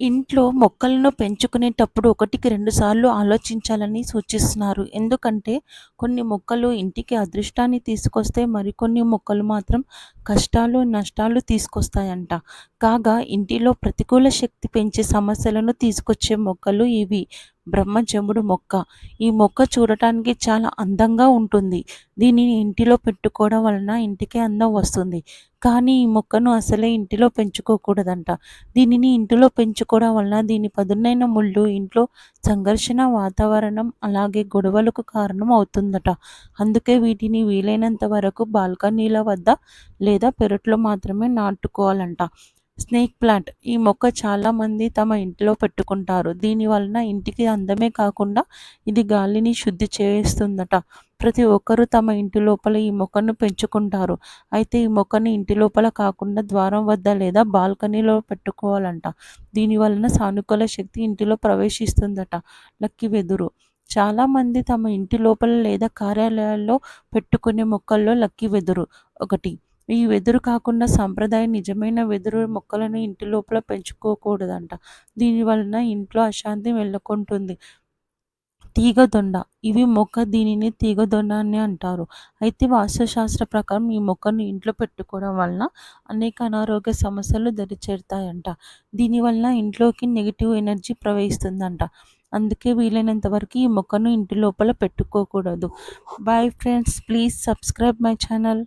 ఇంట్లో మొక్కలను పెంచుకునేటప్పుడు ఒకటికి రెండు సార్లు ఆలోచించాలని సూచిస్తున్నారు. ఎందుకంటే కొన్ని మొక్కలు ఇంటికి అదృష్టాన్ని తీసుకొస్తే మరికొన్ని మొక్కలు మాత్రం కష్టాలు నష్టాలు తీసుకొస్తాయంట. కాగా ఇంటిలో ప్రతికూల శక్తి పెంచే సమస్యలను తీసుకొచ్చే మొక్కలు ఇవి. బ్రహ్మజముడు మొక్క. ఈ మొక్క చూడటానికి చాలా అందంగా ఉంటుంది. దీనిని ఇంటిలో పెట్టుకోవడం వలన ఇంటికి అందం వస్తుంది. కానీ ఈ మొక్కను అసలే ఇంటిలో పెంచుకోకూడదంట. దీనిని ఇంటిలో పెంచుకోవడం వలన దీని పదునైన ముళ్ళు ఇంట్లో సంఘర్షణ వాతావరణం అలాగే గొడవలకు కారణం అవుతుందట. అందుకే వీటిని వీలైనంత వరకు బాల్కనీల వద్ద లేదా పెరట్లో మాత్రమే నాటుకోవాలంట. Snake plant. ఈ మొక్క చాలామంది తమ ఇంటిలో పెట్టుకుంటారు. దీని వలన ఇంటికి అందమే కాకుండా ఇది గాలిని శుద్ధి చేస్తుందట. ప్రతి ఒక్కరూ తమ ఇంటి లోపల ఈ మొక్కను పెంచుకుంటారు. అయితే ఈ మొక్కను ఇంటి లోపల కాకుండా ద్వారం వద్ద లేదా బాల్కనీలో పెట్టుకోవాలంట. దీని వలన సానుకూల శక్తి ఇంటిలో ప్రవేశిస్తుందట. లక్కీ వెదురు. చాలామంది తమ ఇంటి లోపల లేదా కార్యాలయాల్లో పెట్టుకునే మొక్కల్లో లక్కీ వెదురు ఒకటి. ఈ వెదురు కాకుండా సాంప్రదాయ నిజమైన వెదురు మొక్కలను ఇంటి లోపల పెంచుకోకూడదంట. దీనివలన ఇంట్లో అశాంతి వెళ్ళకుంటుంది తీగదొండ. ఇవి మొక్క దీనిని తీగదొండ అని అంటారు. అయితే వాస్తుశాస్త్ర ప్రకారం ఈ మొక్కను ఇంట్లో పెట్టుకోవడం వలన అనేక అనారోగ్య సమస్యలు దరిచేరుతాయంట. దీనివల్ల ఇంట్లోకి నెగిటివ్ ఎనర్జీ ప్రవహిస్తుందంట. అందుకే వీలైనంత వరకు ఈ మొక్కను ఇంటి లోపల పెట్టుకోకూడదు. Bye friends please subscribe my channel.